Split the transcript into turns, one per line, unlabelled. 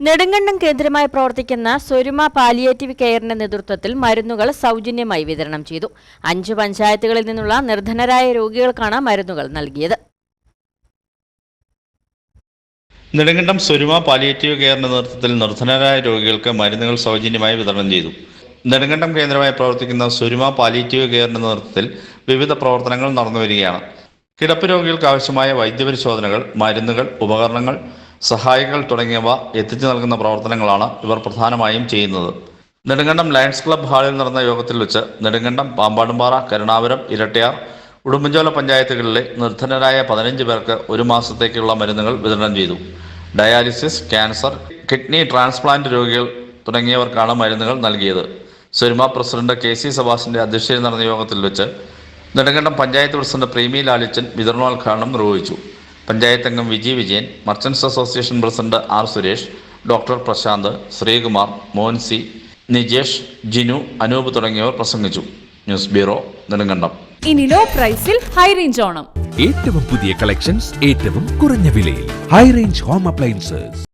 നെടുങ്കണ്ടം കേന്ദ്രമായി പ്രവർത്തിക്കുന്ന സ്വരുമ പാലിയേറ്റീവ് കെയറിന്റെ നേതൃത്വത്തിൽ മരുന്നുകൾ സൗജന്യമായി വിതരണം ചെയ്തു. അഞ്ച് പഞ്ചായത്തുകളിൽ നിന്നുള്ള നിർധനരായ രോഗികൾക്കാണ് മരുന്നുകൾ നൽകിയത്.
നെടുങ്കണ്ടം സ്വരുമ പാലിയേറ്റീവ് കെയറിന്റെ നേതൃത്വത്തിൽ നിർധനരായ രോഗികൾക്ക് മരുന്നുകൾ സൗജന്യമായി വിതരണം ചെയ്തു. നെടുങ്കണ്ടം കേന്ദ്രമായി പ്രവർത്തിക്കുന്ന സ്വരുമ പാലിയേറ്റീവ് കെയറിന്റെ നേതൃത്വത്തിൽ വിവിധ പ്രവർത്തനങ്ങൾ നടന്നു വരികയാണ് കിടപ്പ് രോഗികൾക്ക് ആവശ്യമായ വൈദ്യപരിശോധനകൾ മരുന്നുകൾ ഉപകരണങ്ങൾ സഹായികൾ തുടങ്ങിയവ എത്തിച്ചു നൽകുന്ന പ്രവർത്തനങ്ങളാണ് ഇവർ പ്രധാനമായും ചെയ്യുന്നത്. നെടുങ്കണ്ടം ലയൺസ് ക്ലബ് ഹാളിൽ നടന്ന യോഗത്തിൽ വെച്ച് നെടുങ്കണ്ടം പാമ്പാടുംപാറ കരുണാപുരം ഇരട്ടയാർ ഉടുമ്പൻചോല പഞ്ചായത്തുകളിലെ നിർധനരായ പതിനഞ്ച് പേർക്ക് ഒരു മാസത്തേക്കുള്ള മരുന്നുകൾ വിതരണം ചെയ്തു. ഡയാലിസിസ് ക്യാൻസർ കിഡ്നി ട്രാൻസ്പ്ലാന്റ് രോഗികൾ തുടങ്ങിയവർക്കാണ് മരുന്നുകൾ നൽകിയത്. സുരുമ പ്രസിഡന്റ് കെ സി സബാസിന്റെ അധ്യക്ഷതയിൽ നടന്ന യോഗത്തിൽ വെച്ച് നെടുങ്കണ്ടം പഞ്ചായത്ത് പ്രസിഡന്റ് പ്രീമി ലാലിച്ചൻ വിതരണോദ്ഘാടനം നിർവഹിച്ചു. പഞ്ചായത്ത് അംഗം Viji Vijayan merchants association president R Suresh doctor Prasanth Sreekumar Moncy Nijesh Jinu Anoop തുടങ്ങിയവർ പ്രസംഗിച്ചു. News bureau Nedumkandam.
ഇനി ലോ പ്രൈസിൽ ഹൈ റേഞ്ച് ഓണം.
ഏറ്റവും പുതിയ കളക്ഷൻസ് ഏറ്റവും കുറഞ്ഞ വിലയിൽ. High range home appliances.